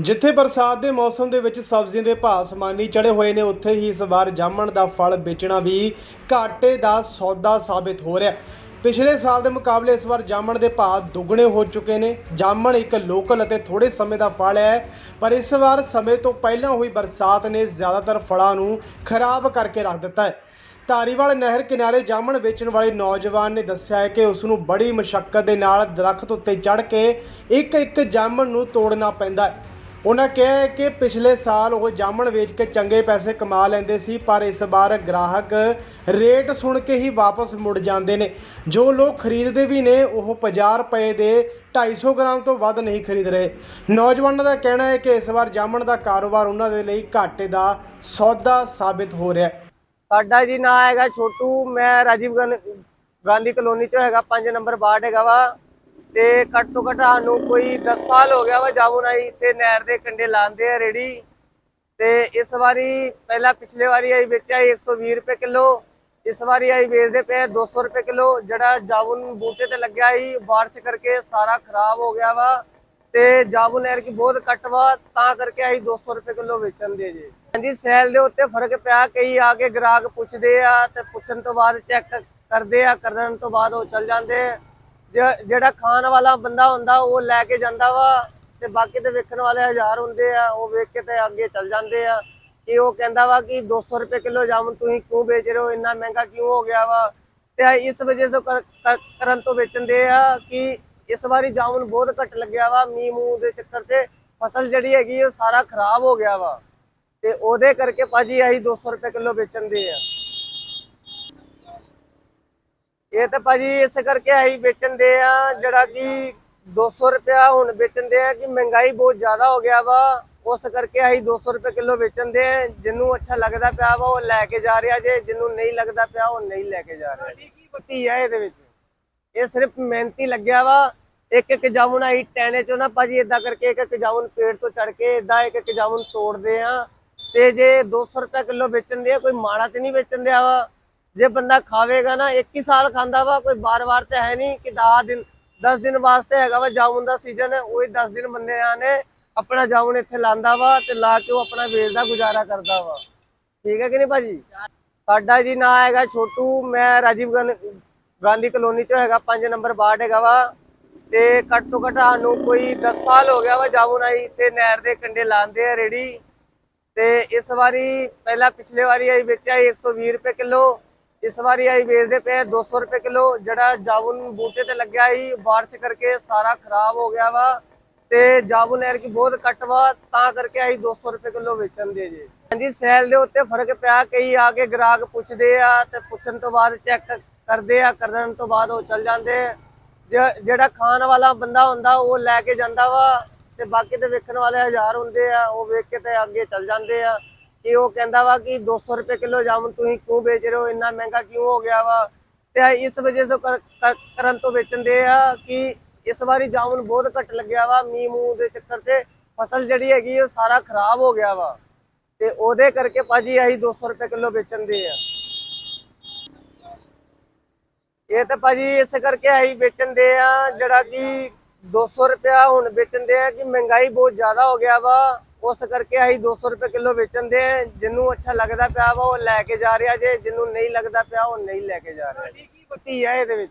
ਜਿੱਥੇ ਬਰਸਾਤ ਦੇ ਮੌਸਮ ਦੇ ਵਿੱਚ ਸਬਜ਼ੀਆਂ ਦੇ ਭਾਅ ਸਮਾਨੀ ਚੜੇ ਹੋਏ ਨੇ, ਉੱਥੇ ਹੀ ਇਸ ਵਾਰ ਜਾਮਣ ਦਾ ਫਲ ਵੇਚਣਾ ਵੀ ਘਾਟੇ ਦਾ ਸੌਦਾ ਸਾਬਿਤ ਹੋ ਰਿਹਾ। ਪਿਛਲੇ ਸਾਲ ਦੇ ਮੁਕਾਬਲੇ ਇਸ ਵਾਰ ਜਾਮਣ ਦੇ ਭਾਅ ਦੁੱਗਣੇ ਹੋ ਚੁੱਕੇ ਨੇ। ਜਾਮਣ ਇੱਕ ਲੋਕਲ ਅਤੇ ਥੋੜੇ ਸਮੇਂ ਦਾ ਫਲ ਹੈ, ਪਰ ਇਸ ਵਾਰ ਸਮੇਂ ਤੋਂ ਪਹਿਲਾਂ ਹੋਈ ਬਰਸਾਤ ਨੇ ਜ਼ਿਆਦਾਤਰ ਫਲਾਂ ਨੂੰ ਖਰਾਬ ਕਰਕੇ ਰੱਖ ਦਿੱਤਾ ਹੈ। ਧਾਰੀਵਾਲ ਨਹਿਰ ਕਿਨਾਰੇ ਜਾਮਣ ਵੇਚਣ ਵਾਲੇ ਨੌਜਵਾਨ ਨੇ ਦੱਸਿਆ ਹੈ ਕਿ ਉਸ ਨੂੰ ਬੜੀ ਮੁਸ਼ਕਲ ਦੇ ਨਾਲ ਦਰਖਤ ਉੱਤੇ ਚੜ੍ਹ ਕੇ ਇੱਕ ਇੱਕ ਜਾਮਣ ਨੂੰ ਤੋੜਨਾ ਪੈਂਦਾ ਹੈ। ਉਹਨਾਂ ਕਿਹਾ ਹੈ ਕਿ ਪਿਛਲੇ ਸਾਲ ਉਹ ਜਾਮਣ ਵੇਚ ਕੇ ਚੰਗੇ ਪੈਸੇ ਕਮਾ ਲੈਂਦੇ ਸੀ, ਪਰ ਇਸ ਵਾਰ ਗ੍ਰਾਹਕ ਰੇਟ ਸੁਣ ਕੇ ਹੀ ਵਾਪਸ ਮੁੜ ਜਾਂਦੇ ਨੇ। ਜੋ ਲੋਕ ਖਰੀਦਦੇ ਵੀ ਨੇ, ਉਹ 50 ਰੁਪਏ ਦੇ 250 ਗ੍ਰਾਮ ਤੋਂ ਵੱਧ ਨਹੀਂ ਖਰੀਦ ਰਹੇ। ਨੌਜਵਾਨਾਂ ਦਾ ਕਹਿਣਾ ਹੈ ਕਿ ਇਸ ਵਾਰ ਜਾਮਣ ਦਾ ਕਾਰੋਬਾਰ ਉਹਨਾਂ ਦੇ ਲਈ ਘਾਟੇ ਦਾ ਸੌਦਾ ਸਾਬਿਤ ਹੋ ਰਿਹਾ ਹੈ। ਸਾਡਾ ਜੀ ਨਾਂ ਹੈਗਾ ਛੋਟੂ, ਮੈਂ ਰਾਜੀਵ ਗਾਂ- ਗਾਂਧੀ ਕਲੋਨੀ ਚੋਂ ਹੈਗਾ 5 ਨੰਬਰ ਵਾਰਡ ਹੈਗਾ ਵਾ। ਤੇ ਘੱਟ ਤੋਂ ਘੱਟ ਸਾਨੂੰ ਕੋਈ 10 ਸਾਲ ਹੋ ਗਿਆ ਵਾ ਜਾਮੁਨ ਆਈ ਤੇ ਨਹਿਰ ਦੇ ਕੰਢੇ ਲਾਉਂਦੇ ਆ ਰੇੜੀ। ਤੇ ਇਸ ਵਾਰੀ ਪਹਿਲਾਂ ਪਿਛਲੇ ਵਾਰੀ ਆਈ ਵੇਚਿਆ ਸੀ 120 ਰੁਪਏ ਕਿਲੋ, ਇਸ ਵਾਰੀ ਆਈ ਵੇਚਦੇ ਪਏ 200 ਰੁਪਏ ਕਿਲੋ, ਜਿਹੜਾ ਜਾਮੁਨ ਬੂਟੇ ਤੇ ਲੱਗਿਆ ਸੀ, ਬਾਰਿਸ਼ ਕਰਕੇ ਸਾਰਾ ਖਰਾਬ ਹੋ ਗਿਆ ਵਾ। ਤੇ ਜਾਮੁਨ ਨਹਿਰ ਕੀ ਬਹੁਤ ਘੱਟ ਵਾ, ਤਾਂ ਕਰਕੇ ਆਈ 200 ਰੁਪਏ ਕਿਲੋ ਵੇਚਣ ਦੇ ਜੀ। ਹਾਂਜੀ, ਸੈਲ ਦੇ ਉੱਤੇ ਫ਼ਰਕ ਪਿਆ, ਕਈ ਆ ਕੇ ਗ੍ਰਾਹਕ ਪੁੱਛਦੇ ਆ ਤੇ ਪੁੱਛਣ ਤੋਂ ਬਾਅਦ ਚੈੱਕ ਕਰਦੇ ਆ, ਕਰਨ ਤੋਂ ਬਾਅਦ ਉਹ ਚੱਲ ਜਾਂਦੇ ਆ। ਜ- ਜਿਹੜਾ ਖਾਣ ਵਾਲਾ ਬੰਦਾ ਹੁੰਦਾ, ਉਹ ਲੈ ਕੇ ਜਾਂਦਾ ਵਾ ਤੇ ਬਾਕੀ ਤੇ ਵੇਖਣ ਵਾਲੇ ਹਜ਼ਾਰ ਹੁੰਦੇ ਆ, ਉਹ ਵੇਖ ਕੇ ਤੇ ਅੱਗੇ ਚੱਲ ਜਾਂਦੇ ਆ। ਕਿ ਉਹ ਕਹਿੰਦਾ ਵਾ ਕਿ 200 ਰੁਪਏ ਕਿਲੋ ਜਾਮਨ ਤੁਸੀਂ ਕਿਉਂ ਵੇਚ ਰਹੇ ਹੋ? ਇੰਨਾ ਮਹਿੰਗਾ ਕਿਉਂ ਹੋ ਗਿਆ ਵਾ? ਤੇ ਇਸ ਵਜ੍ਹਾ ਤੋਂ ਕਰ- ਕਰਨ ਤੋਂ ਵੇਚਣਦੇ ਆ ਕਿ ਇਸ ਵਾਰੀ ਜਾਮਨ ਬਹੁਤ ਘੱਟ ਲੱਗਿਆ ਵਾ ਮੀਂਹ ਮੂੰਹ ਦੇ ਚੱਕਰ ਤੇ ਫਸਲ ਜਿਹੜੀ ਹੈਗੀ ਉਹ ਸਾਰਾ ਖਰਾਬ ਹੋ ਗਿਆ ਵਾ। ਤੇ ਉਹਦੇ ਕਰਕੇ ਭਾਜੀ ਆਹੀ 200 ਰੁਪਏ ਕਿਲੋ ਵੇਚਣਦੇ ਆ। ਇਹ ਤਾਂ ਭਾਜੀ ਇਸ ਕਰਕੇ ਆਹੀ ਵੇਚਣਦੇ ਆ ਜਿਹੜਾ ਕਿ 200 ਰੁਪਿਆ ਹੁਣ ਵੇਚਣਦੇ ਆ ਕਿ ਮਹਿੰਗਾਈ ਬਹੁਤ ਜ਼ਿਆਦਾ ਹੋ ਗਿਆ ਵਾ। ਉਸ ਕਰਕੇ ਆਹੀ 200 ਰੁਪਏ ਕਿਲੋ ਵੇਚਣਦੇ ਆ। ਜਿਹਨੂੰ ਅੱਛਾ ਲੱਗਦਾ ਪਿਆ ਵਾ ਉਹ ਲੈ ਕੇ ਜਾ ਰਿਹਾ ਜੇ। ਜਿਹਨੂੰ ਨਹੀਂ ਲੱਗਦਾ ਪਿਆ ਉਹ ਨਹੀਂ ਲੈ ਕੇ ਜਾ ਰਿਹਾ। ਕੀ ਪਤੀ ਆ ਇਹਦੇ ਵਿੱਚ। ਇਹ ਸਿਰਫ ਮਿਹਨਤੀ ਲੱਗਿਆ ਵਾ। ਇੱਕ ਇੱਕ ਜਾਮੁਨ ਆਈ ਟੈਨੇ ਚੋਂ ਨਾ ਭਾਜੀ ਇਦਾਂ ਕਰਕੇ ਇੱਕ ਇੱਕ ਜਾਮੁਨ ਪੇੜ ਤੋਂ ਚੜ ਕੇ ਇਦਾਂ ਇੱਕ ਇੱਕ ਜਾਮੁਨ ਤੋੜਦੇ ਆ। ਤੇ ਜੇ 200 ਰੁਪਏ ਕਿਲੋ ਵੇਚਣ ਦੇ ਆ ਕੋਈ ਮਾੜਾ ਤੇ ਨਹੀਂ ਵੇਚਣ ਦਿਆ ਵਾ। ਜੇ ਬੰਦਾ ਖਾਵੇਗਾ ਨਾ, ਇੱਕ ਹੀ ਸਾਲ ਖਾਂਦਾ ਵਾ, ਕੋਈ ਬਾਰ-ਬਾਰ ਤੇ ਹੈ ਨਹੀਂ ਕਿ 10 ਦਿਨ 10 ਦਿਨ ਵਾਸਤੇ ਹੈਗਾ ਵਾ ਜਾਮੁਨ ਦਾ ਸੀਜ਼ਨ ਹੈ ਉਹੀ 10 ਦਿਨ ਬੰਦੇ ਨੇ ਆਪਣਾ ਜਾਮੁਨ ਇੱਥੇ ਲਾਂਦਾ ਵਾ ਤੇ ਲਾ ਕੇ ਉਹ ਆਪਣਾ ਵੇਚਦਾ ਗੁਜ਼ਾਰਾ ਕਰਦਾ ਵਾ। ਠੀਕ ਹੈ ਕਿ ਨਹੀਂ ਭਾਜੀ? ਸਾਡਾ ਜੀ ਨਾਂ ਹੈਗਾ ਛੋਟੂ, ਮੈਂ ਰਾਜੀਵ ਗਾਂਧੀ ਕਲੋਨੀ ਚੋਂ ਹੈਗਾ 5 ਨੰਬਰ ਵਾਰਡ ਹੈਗਾ ਵਾ। ਤੇ ਘੱਟ ਤੋਂ ਘੱਟ ਸਾਨੂੰ ਕੋਈ 10 ਸਾਲ ਹੋ ਗਿਆ ਵਾ ਜਾਮੁਨ ਆਈ, ਇੱਥੇ ਨਹਿਰ ਦੇ ਕੰਢੇ ਲਾਉਂਦੇ ਆ ਰੇੜੀ। ਤੇ ਇਸ ਵਾਰੀ, ਪਹਿਲਾਂ ਪਿਛਲੇ ਵਾਰੀ ਅਸੀਂ ਵੇਚਿਆ ਸੀ 120 ਰੁਪਏ ਕਿਲੋ। ਇਸ ਵਾਰੀ ਆਈ ਵੇਚਦੇ ਪਏ 200 ਰੁਪਏ ਕਿਲੋ, ਜਿਹੜਾ ਜਾਮੁਨ ਬੂਟੇ ਤੇ ਲੱਗਿਆ ਸੀ, ਬਾਰਿਸ਼ ਕਰਕੇ ਸਾਰਾ ਖਰਾਬ ਹੋ ਗਿਆ ਵਾ ਤੇ ਜਾਮੁਨ ਨਹਿਰ ਕੀ ਬਹੁਤ ਘੱਟ ਵਾ, ਤਾਂ ਕਰਕੇ ਆਈ 200 ਰੁਪਏ ਕਿਲੋ ਵੇਚਣ ਦੇ ਜੀ। ਹਾਂਜੀ, ਸੈਲ ਦੇ ਉੱਤੇ ਫ਼ਰਕ ਪਿਆ, ਕਈ ਆ ਕੇ ਗ੍ਰਾਹਕ ਪੁੱਛਦੇ ਆ ਤੇ ਪੁੱਛਣ ਤੋਂ ਬਾਅਦ ਚੈੱਕ ਕਰਦੇ ਆ, ਕਰਨ ਤੋਂ ਬਾਅਦ ਉਹ ਚੱਲ ਜਾਂਦੇ ਜ- ਜਿਹੜਾ ਖਾਣ ਵਾਲਾ ਬੰਦਾ ਹੁੰਦਾ, ਉਹ ਲੈ ਕੇ ਜਾਂਦਾ ਵਾ ਤੇ ਬਾਕੀ ਤੇ ਵੇਖਣ ਵਾਲੇ ਹਜ਼ਾਰ ਹੁੰਦੇ ਆ, ਉਹ ਵੇਖ ਕੇ ਤੇ ਅੱਗੇ ਚੱਲ ਜਾਂਦੇ ਆ। ਕਿ ਉਹ ਕਹਿੰਦਾ ਵਾ ਕਿ 200 ਰੁਪਏ ਕਿਲੋ ਜਾਮਨ ਤੁਸੀਂ ਕਿਉਂ ਵੇਚ ਰਹੇ ਹੋ? ਇੰਨਾ ਮਹਿੰਗਾ ਕਿਉਂ ਹੋ ਗਿਆ ਵਾ? ਤੇ ਇਸ ਵਜ੍ਹਾ ਤੋਂ ਕਰ- ਕਰ- ਕਰਨ ਤੋਂ ਵੇਚਣਦੇ ਆ ਕਿ ਇਸ ਵਾਰੀ ਜਾਮਨ ਬਹੁਤ ਘੱਟ ਲੱਗਿਆ ਵਾ ਮੀਂਹ ਮੂੰਹ ਦੇ ਚੱਕਰ ਤੇ। ਫਸਲ ਜਿਹੜੀ ਹੈਗੀ ਉਹ ਸਾਰਾ ਖਰਾਬ ਹੋ ਗਿਆ ਵਾ। ਤੇ ਉਹਦੇ ਕਰਕੇ ਭਾਜੀ ਆਹੀ 200 ਰੁਪਏ ਕਿਲੋ ਵੇਚਣਦੇ ਆ। ਇਹ ਤਾਂ ਭਾਜੀ ਇਸ ਕਰਕੇ ਆਹੀ ਵੇਚਣਦੇ ਆ ਜਿਹੜਾ ਕਿ 200 ਰੁਪਿਆ ਹੁਣ ਵੇਚਣਦੇ ਆ ਕਿ ਮਹਿੰਗਾਈ ਬਹੁਤ ਜ਼ਿਆਦਾ ਹੋ ਗਿਆ ਵਾ। ਉਸ ਕਰਕੇ ਆਹੀ 200 ਰੁਪਏ ਕਿਲੋ ਵੇਚਣ ਦੇ ਜਿਹਨੂੰ ਅੱਛਾ ਲੱਗਦਾ ਪਿਆ ਵਾ, ਉਹ ਲੈ ਕੇ ਜਾ ਰਿਹਾ ਜੇ ਜਿਹਨੂੰ ਨਹੀਂ ਲੱਗਦਾ ਪਿਆ, ਉਹ ਨਹੀਂ ਲੈ ਕੇ ਜਾ ਰਿਹਾ ਕੀ ਪਤੀ ਆ ਇਹਦੇ ਵਿੱਚ।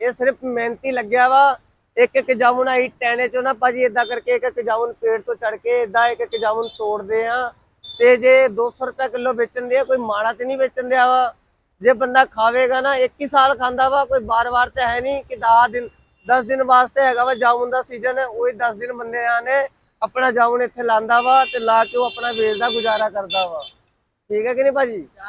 ਇਹ ਸਿਰਫ ਮਿਹਨਤੀ ਲੱਗਿਆ ਵਾ। ਇੱਕ ਇੱਕ ਜਾਮੁਨ ਆਈ ਟੈਨੇ ਚੋਂ ਨਾ, ਭਾਜੀ ਇਦਾਂ ਕਰਕੇ ਇੱਕ ਇੱਕ ਜਾਮੁਨ ਪੇੜ ਤੋਂ ਚੜ ਕੇ ਇਦਾਂ ਇੱਕ ਇੱਕ ਜਾਮੁਨ ਤੋੜਦੇ ਆ ਤੇ ਜੇ 200 ਰੁਪਏ ਕਿਲੋ ਵੇਚਣ ਦੇ ਕੋਈ ਮਾੜਾ ਤੇ ਨਹੀਂ ਵੇਚਣ ਦਿਆ ਵਾ। ਜੇ ਬੰਦਾ ਖਾਵੇਗਾ ਨਾ, ਇੱਕ ਹੀ ਸਾਲ ਖਾਂਦਾ ਵਾ, ਕੋਈ ਬਾਰ-ਬਾਰ ਤੇ ਹੈ ਨਹੀਂ ਕਿ 10 ਦਿਨ 10 ਦਿਨ ਵਾਸਤੇ ਹੈਗਾ ਵਾ ਜਾਮੁਨ ਦਾ ਸੀਜ਼ਨ ਹੈ ਉਹੀ 10 ਦਿਨ ਬੰਦੇ ਆ ਨੇ ਆਪਣਾ ਜਾਮੁਨ ਇੱਥੇ ਲਾਂਦਾ ਵਾ ਤੇ ਲਾ ਕੇ ਉਹ ਆਪਣਾ ਵੇਚ ਦਾ ਗੁਜ਼ਾਰਾ ਕਰਦਾ ਵਾ। ਠੀਕ ਹੈ ਕਿ ਨਹੀਂ ਭਾਜੀ?